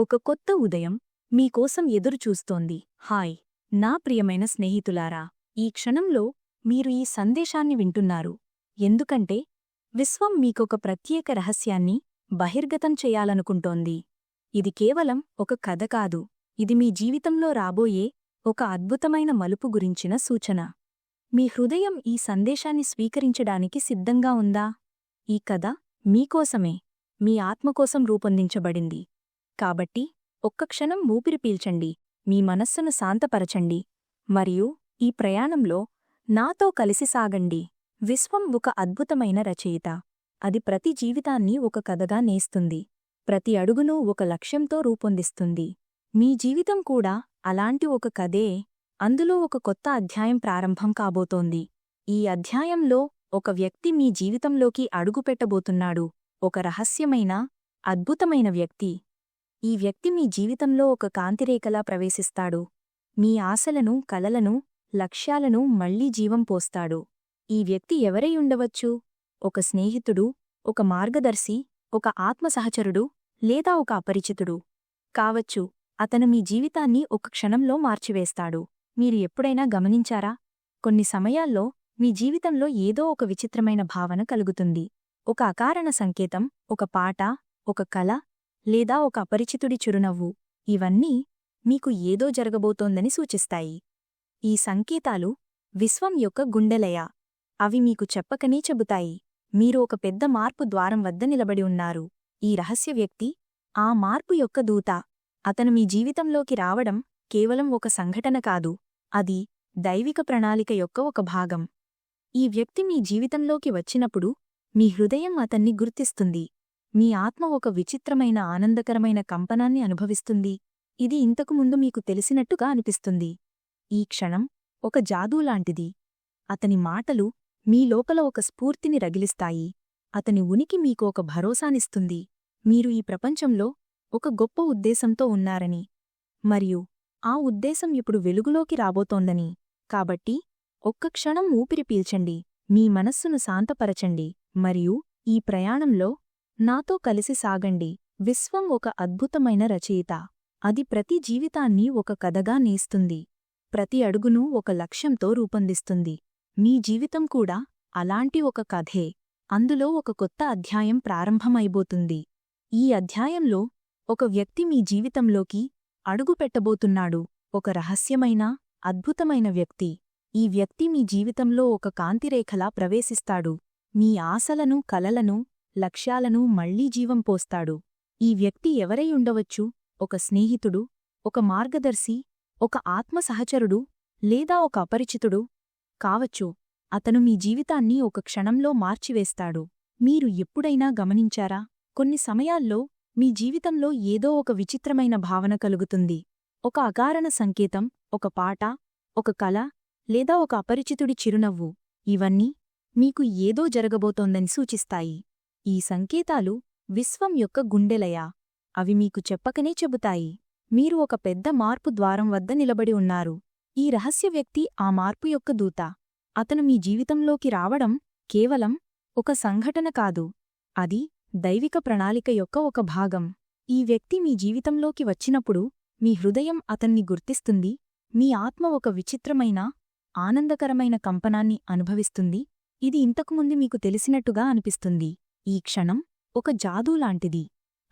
ఒక కొత్త ఉదయం మీకోసం ఎదురుచూస్తోంది. హాయ్ నా ప్రియమైన స్నేహితులారా ఈ క్షణంలో మీరు ఈ సందేశాన్ని వింటున్నారు. ఎందుకంటే విశ్వం మీకొక ప్రత్యేక రహస్యాన్ని బహిర్గతం చేయాలనుకుంటోంది. ఇది కేవలం ఒక కథ కాదు ఇది మీ జీవితంలో రాబోయే ఒక అద్భుతమైన మలుపు గురించిన సూచన. మీ హృదయం ఈ సందేశాన్ని స్వీకరించడానికి సిద్ధంగా ఉందా? ఈ కథ మీకోసమే మీ ఆత్మకోసం రూపొందించబడింది. కాబట్టి ఒక్క క్షణం ఊపిరి పీల్చండి మీ మనస్సును శాంతపరచండి మరియు ఈ ప్రయాణంలో నాతో కలిసి సాగండి. విశ్వం ఒక అద్భుతమైన రచయిత. అది ప్రతి జీవితాన్ని ఒక కథగా నేస్తుంది. ప్రతి అడుగునూ ఒక లక్ష్యంతో రూపొందిస్తుంది. మీ జీవితం కూడా అలాంటి ఒక కథే. అందులో ఒక కొత్త అధ్యాయం ప్రారంభం కాబోతోంది. ఈ అధ్యాయంలో ఒక వ్యక్తి మీ జీవితంలోకి అడుగుపెట్టబోతున్నాడు. ఒక రహస్యమైన అద్భుతమైన వ్యక్తి. ఈ వ్యక్తి మీ జీవితంలో ఒక కాంతిరేఖలా ప్రవేశిస్తాడు. మీ ఆశలను కలలను లక్ష్యాలను మళ్ళీ జీవం పోస్తాడు. ఈ వ్యక్తి ఎవరై ఉండవచ్చు? ఒక స్నేహితుడు ఒక మార్గదర్శి ఒక ఆత్మసహచరుడు లేదా ఒక అపరిచితుడు? కావచ్చు అతను మీ జీవితాన్ని ఒక క్షణంలో మార్చివేస్తాడు. మీరు ఎప్పుడైనా గమనించారా? కొన్ని సమయాల్లో మీ జీవితంలో ఏదో ఒక విచిత్రమైన భావన కలుగుతుంది. ఒక అకారణ సంకేతం ఒక పాట ఒక కల లేదా ఒక అపరిచితుడి చిరునవ్వు. ఇవన్నీ మీకు ఏదో జరగబోతోందని సూచిస్తాయి. ఈ సంకేతాలు విశ్వం యొక్క గుండెలయ. అవి మీకు చెప్పకనే చెబుతాయి. మీరు ఒక పెద్ద మార్పు ద్వారం వద్ద నిలబడి ఉన్నారు. ఈ రహస్య వ్యక్తి ఆ మార్పు యొక్క దూత. అతను మీ జీవితంలోకి రావడం కేవలం ఒక సంఘటన కాదు. అది దైవిక ప్రణాళిక యొక్క ఒక భాగం. ఈ వ్యక్తి మీ జీవితంలోకి వచ్చినప్పుడు మీ హృదయం అతన్ని గుర్తిస్తుంది. మీ ఆత్మ ఒక విచిత్రమైన ఆనందకరమైన కంపనాన్ని అనుభవిస్తుంది. ఇది ఇంతకు ముందు మీకు తెలిసినట్టుగా అనిపిస్తుంది. ఈ క్షణం ఒక జాదూలాంటిది అతని మాటలు మీ లోపల ఒక స్ఫూర్తిని రగిలిస్తాయి. అతని ఉనికి మీకు ఒక భరోసానిస్తుంది. మీరు ఈ ప్రపంచంలో ఒక గొప్ప ఉద్దేశంతో ఉన్నారని. మరియు ఆ ఉద్దేశం ఇప్పుడు వెలుగులోకి రాబోతోందని. కాబట్టి ఒక్క క్షణం ఊపిరి పీల్చండి. మీ మనస్సును శాంతపరచండి. మరియు ఈ ప్రయాణంలో నాతో కలిసి సాగండి. విశ్వం ఒక అద్భుతమైన రచయిత. అది ప్రతి జీవితాన్ని ఒక కథగా నేస్తుంది. ప్రతి అడుగునూ ఒక లక్ష్యంతో రూపొందిస్తుంది. మీ జీవితం కూడా అలాంటి ఒక కథే. అందులో ఒక కొత్త అధ్యాయం ప్రారంభమైబోతుంది. ఈ అధ్యాయంలో ఒక వ్యక్తి మీ జీవితంలోకి అడుగుపెట్టబోతున్నాడు ఒక రహస్యమైన అద్భుతమైన వ్యక్తి. ఈ వ్యక్తి మీ జీవితంలో ఒక కాంతిరేఖలా ప్రవేశిస్తాడు. మీ ఆశలను కలలను లక్ష్యాలను మళ్ళీ జీవం పోస్తాడు. ఈ వ్యక్తి ఎవరై ఉండవచ్చు? ఒక స్నేహితుడు? ఒక మార్గదర్శి? ఒక ఆత్మసహచరుడు? లేదా ఒక అపరిచితుడు? కావచ్చు. అతను మీ జీవితాన్ని ఒక క్షణంలో మార్చివేస్తాడు. మీరు ఎప్పుడైనా గమనించారా? కొన్ని సమయాల్లో మీ జీవితంలో ఏదో ఒక విచిత్రమైన భావన కలుగుతుంది. ఒక అకారణ సంకేతం ఒక పాట ఒక కల లేదా ఒక అపరిచితుడి చిరునవ్వు. ఇవన్నీ మీకు ఏదో జరగబోతోందని సూచిస్తాయి. ఈ సంకేతాలు విశ్వం యొక్క గుండెలయ? అవి మీకు చెప్పకనే చెబుతాయి. మీరు ఒక పెద్ద మార్పు ద్వారం వద్ద నిలబడి ఉన్నారు. ఈ రహస్య వ్యక్తి ఆ మార్పు యొక్క దూత. అతను మీ జీవితంలోకి రావడం కేవలం ఒక సంఘటన కాదు. అది దైవిక ప్రణాళిక యొక్క ఒక భాగం. ఈ వ్యక్తి మీ జీవితంలోకి వచ్చినప్పుడు మీ హృదయం అతన్ని గుర్తిస్తుంది. మీ ఆత్మ ఒక విచిత్రమైన ఆనందకరమైన కంపనాన్ని అనుభవిస్తుంది. ఇది ఇంతకుముందు మీకు తెలిసినట్టుగా అనిపిస్తుంది. ఈ క్షణం ఒక జాదూలాంటిది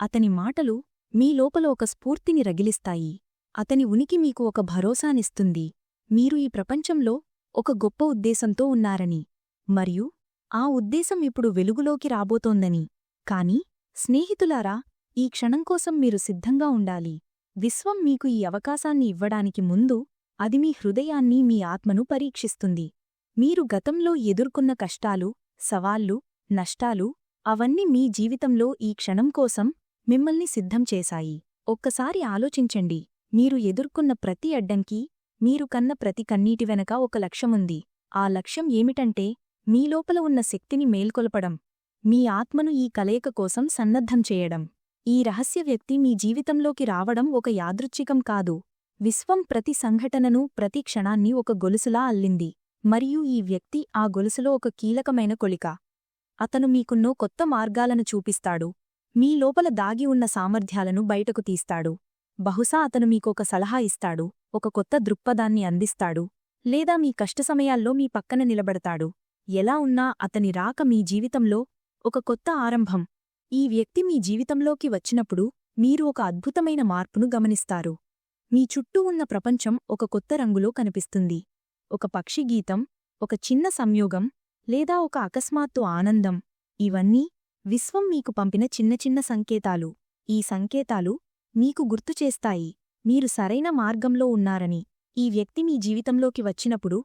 అతని మాటలు మీ లోపల ఒక స్ఫూర్తిని రగిలిస్తాయి. అతని ఉనికి మీకు ఒక భరోసానిస్తుంది. మీరు ఈ ప్రపంచంలో ఒక గొప్ప ఉద్దేశంతో ఉన్నారని. మరియు ఆ ఉద్దేశం ఇప్పుడు వెలుగులోకి రాబోతోందని. కాని స్నేహితులారా ఈ క్షణం కోసం మీరు సిద్ధంగా ఉండాలి. విశ్వం మీకు ఈ అవకాశాన్ని ఇవ్వడానికి ముందు అది మీ హృదయాన్ని మీ ఆత్మను పరీక్షిస్తుంది. మీరు గతంలో ఎదుర్కొన్న కష్టాలు సవాళ్ళు నష్టాలు అవన్నీ మీ జీవితంలో ఈ క్షణం కోసం మిమ్మల్ని సిద్ధం చేశాయి. ఒక్కసారి ఆలోచించండి. మీరు ఎదుర్కొన్న ప్రతి అడ్డంకి మీరు కన్న ప్రతి కన్నీటి వెనక ఒక లక్ష్యముంది. ఆ లక్ష్యం ఏమిటంటే మీ లోపల ఉన్న శక్తిని మేల్కొల్పడం మీ ఆత్మను ఈ కలయిక కోసం సన్నద్ధం చేయడం. ఈ రహస్య వ్యక్తి మీ జీవితంలోకి రావడం ఒక యాదృచ్ఛికం కాదు. విశ్వం ప్రతి సంఘటనను ప్రతి క్షణాన్ని ఒక గొలుసులా అల్లింది. మరియు ఈ వ్యక్తి ఆ గొలుసులో ఒక కీలకమైన కొలిక. అతను మీకున్నో కొత్త మార్గాలను చూపిస్తాడు. మీ లోపల దాగి ఉన్న సామర్థ్యాలను బయటకు తీస్తాడు. బహుశా అతను మీకొక సలహా ఇస్తాడు ఒక కొత్త దృక్పథాన్ని అందిస్తాడు లేదా మీ కష్ట సమయాల్లో మీ పక్కన నిలబడతాడు. ఎలా ఉన్నా అతని రాక మీ జీవితంలో ఒక కొత్త ఆరంభం. ఈ వ్యక్తి మీ జీవితంలోకి వచ్చినప్పుడు మీరు ఒక అద్భుతమైన మార్పును గమనిస్తారు. మీ చుట్టూ ఉన్న ప్రపంచం ఒక కొత్త రంగులో కనిపిస్తుంది. ఒక పక్షి గీతం ఒక చిన్న సంయోగం లేదా ఒక అకస్మాత్తు ఆనందం. ఇవన్నీ విశ్వం మీకు పంపిన చిన్న చిన్న సంకేతాలు. ఈ సంకేతాలు మీకు గుర్తుచేస్తాయి మీరు సరైన మార్గంలో ఉన్నారని. ఈ వ్యక్తి మీ జీవితంలోకి వచ్చినప్పుడు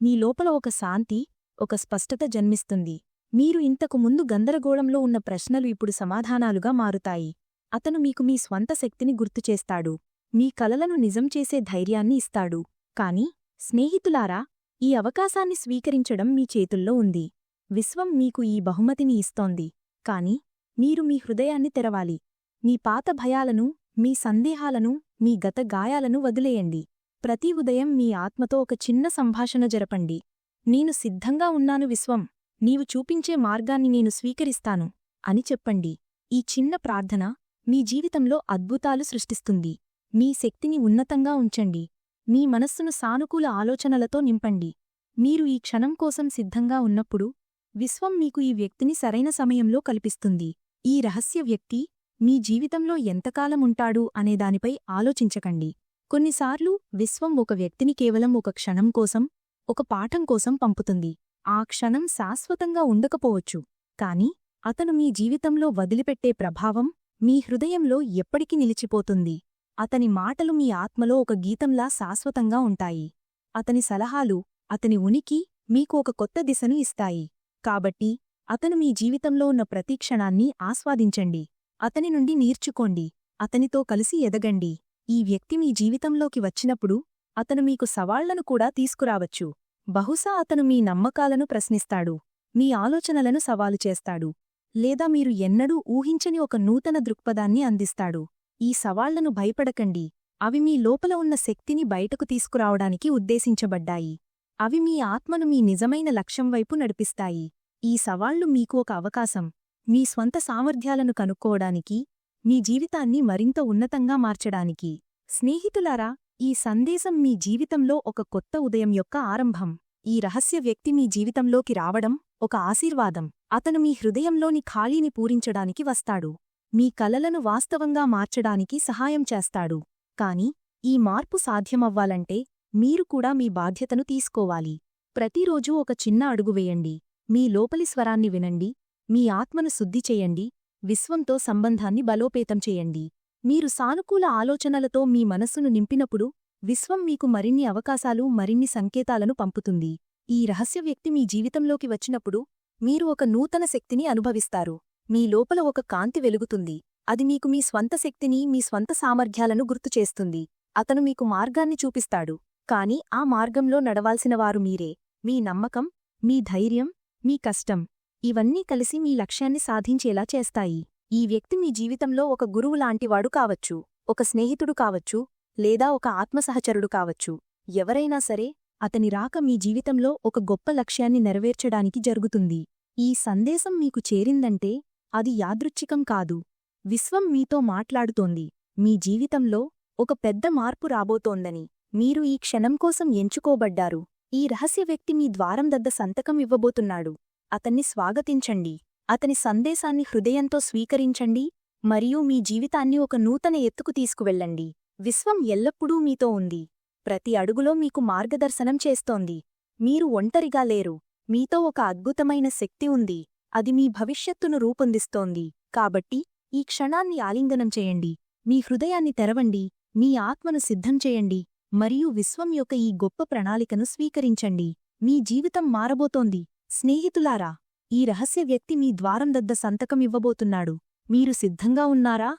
మీ లోపల ఒక శాంతి ఒక స్పష్టత జన్మిస్తుంది. మీరు ఇంతకు ముందు గందరగోళంలో ఉన్న ప్రశ్నలు ఇప్పుడు సమాధానాలుగా మారుతాయి. అతను మీకు మీ స్వంత శక్తిని గుర్తుచేస్తాడు మీ కలలను నిజం చేసే ధైర్యాన్ని ఇస్తాడు. కాని స్నేహితులారా ఈ అవకాశాన్ని స్వీకరించడం మీ చేతుల్లో ఉంది. విశ్వం మీకు ఈ బహుమతిని ఇస్తోంది. కాని మీరు మీ హృదయాన్ని తెరవాలి. మీ పాత భయాలను మీ సందేహాలను మీ గత గాయాలను వదిలేయండి. ప్రతి ఉదయం మీ ఆత్మతో ఒక చిన్న సంభాషణ జరపండి. నేను సిద్ధంగా ఉన్నాను విశ్వం. నీవు చూపించే మార్గాన్ని నేను స్వీకరిస్తాను అని చెప్పండి. ఈ చిన్న ప్రార్థన మీ జీవితంలో అద్భుతాలు సృష్టిస్తుంది. మీ శక్తిని ఉన్నతంగా ఉంచండి. మీ మనస్సును సానుకూల ఆలోచనలతో నింపండి. మీరు ఈ క్షణం కోసం సిద్ధంగా ఉన్నప్పుడు విశ్వం మీకు ఈ వ్యక్తిని సరైన సమయంలో కల్పిస్తుంది. ఈ రహస్య వ్యక్తి మీ జీవితంలో ఎంతకాలం ఉంటాడు అనేదానిపై ఆలోచించకండి. కొన్నిసార్లు విశ్వం ఒక వ్యక్తిని కేవలం ఒక క్షణం కోసం ఒక పాఠం కోసం పంపుతుంది. ఆ క్షణం శాశ్వతంగా ఉండకపోవచ్చు. కాని అతను మీ జీవితంలో వదిలిపెట్టే ప్రభావం మీ హృదయంలో ఎప్పటికీ నిలిచిపోతుంది. అతని మాటలు మీ ఆత్మలో ఒక గీతంలా శాశ్వతంగా ఉంటాయి. అతని సలహాలు అతని ఉనికి మీకు ఒక కొత్త దిశను ఇస్తాయి. కాబట్టి అతను మీ జీవితంలో ఉన్న ప్రతి క్షణాన్ని ఆస్వాదించండి. అతని నుండి నేర్చుకోండి. అతనితో కలిసి ఎదగండి. ఈ వ్యక్తి మీ జీవితంలోకి వచ్చినప్పుడు అతను మీకు సవాళ్ళను కూడా తీసుకురావచ్చు. బహుశా అతను మీ నమ్మకాలను ప్రశ్నిస్తాడు. మీ ఆలోచనలను సవాలు చేస్తాడు. లేదా మీరు ఎన్నడూ ఊహించని ఒక నూతన దృక్పథాన్ని అందిస్తాడు. ఈ సవాళ్ళను భయపడకండి. అవి మీ లోపల ఉన్న శక్తిని బయటకు తీసుకురావడానికి ఉద్దేశించబడ్డాయి. అవి మీ ఆత్మను మీ నిజమైన లక్ష్యం వైపు నడిపిస్తాయి. ఈ సవాళ్ళు మీకు ఒక అవకాశం. మీ స్వంత సామర్థ్యాలను కనుక్కోవడానికి మీ జీవితాన్ని మరింత ఉన్నతంగా మార్చడానికి. స్నేహితులారా ఈ సందేశం మీ జీవితంలో ఒక కొత్త ఉదయం యొక్క ఆరంభం. ఈ రహస్య వ్యక్తి మీ జీవితంలోకి రావడం ఒక ఆశీర్వాదం. అతను మీ హృదయంలోని ఖాళీని పూరించడానికి వస్తాడు. మీ కలలను వాస్తవంగా మార్చడానికి సహాయం చేస్తాడు. కాని ఈ మార్పు సాధ్యమవ్వాలంటే మీరు కూడా మీ బాధ్యతను తీసుకోవాలి. ప్రతిరోజూ ఒక చిన్న అడుగు వేయండి. మీ లోపలి స్వరాన్ని వినండి. మీ ఆత్మను శుద్ధి చేయండి. విశ్వంతో సంబంధాన్ని బలోపేతం చేయండి. మీరు సానుకూల ఆలోచనలతో మీ మనస్సును నింపినప్పుడు విశ్వం మీకు మరిన్ని అవకాశాలు మరిన్ని సంకేతాలను పంపుతుంది. ఈ రహస్య వ్యక్తి మీ జీవితంలోకి వచ్చినప్పుడు మీరు ఒక నూతన శక్తిని అనుభవిస్తారు. మీ లోపల ఒక కాంతి వెలుగుతుంది. అది మీకు మీ స్వంత శక్తిని మీ స్వంత సామర్థ్యాలను గుర్తుచేస్తుంది అతను మీకు మార్గాన్ని చూపిస్తాడు. కాని ఆ మార్గంలో నడవాల్సినవారు మీరే. మీ నమ్మకం మీ ధైర్యం మీ కష్టం. ఇవన్నీ కలిసి మీ లక్ష్యాన్ని సాధించేలా చేస్తాయి. ఈ వ్యక్తి మీ జీవితంలో ఒక గురువు లాంటివాడు కావచ్చు ఒక స్నేహితుడు కావచ్చు లేదా ఒక ఆత్మసహచరుడు కావచ్చు. ఎవరైనా సరే అతని రాక మీ జీవితంలో ఒక గొప్ప లక్ష్యాన్ని నెరవేర్చడానికి జరుగుతుంది. ఈ సందేశం మీకు చేరిందంటే అది యాదృచ్ఛికం కాదు. విశ్వం మీతో మాట్లాడుతోంది. మీ జీవితంలో ఒక పెద్ద మార్పు రాబోతోందని. మీరు ఈ క్షణం కోసం ఎంచుకోబడ్డారు. ఈ రహస్య వ్యక్తి మీ ద్వారం దద్ద సంతకం ఇవ్వబోతున్నాడు. అతన్ని స్వాగతించండి. అతని సందేశాన్ని హృదయంతో స్వీకరించండి. మరియు మీ జీవితాన్ని ఒక నూతన ఎత్తుకు తీసుకువెళ్ళండి. విశ్వం ఎల్లప్పుడూ మీతో ఉంది. ప్రతి అడుగులో మీకు మార్గదర్శనం చేస్తోంది. మీరు ఒంటరిగా లేరు. మీతో ఒక అద్భుతమైన శక్తి ఉంది. అది మీ భవిష్యత్తును రూపొందిస్తోంది. కాబట్టి ఈ క్షణాన్ని ఆలింగనం చేయండి. మీ హృదయాన్ని తెరవండి. మీ ఆత్మను సిద్ధం చేయండి. మరియు విశ్వం యొక్క ఈ గొప్ప ప్రణాళికను స్వీకరించండి. మీ జీవితం మారబోతోంది. స్నేహితులారా ఈ రహస్య వ్యక్తి మీ ద్వారం దద్ద సంతకం ఇవ్వబోతున్నాడు. మీరు సిద్ధంగా ఉన్నారా?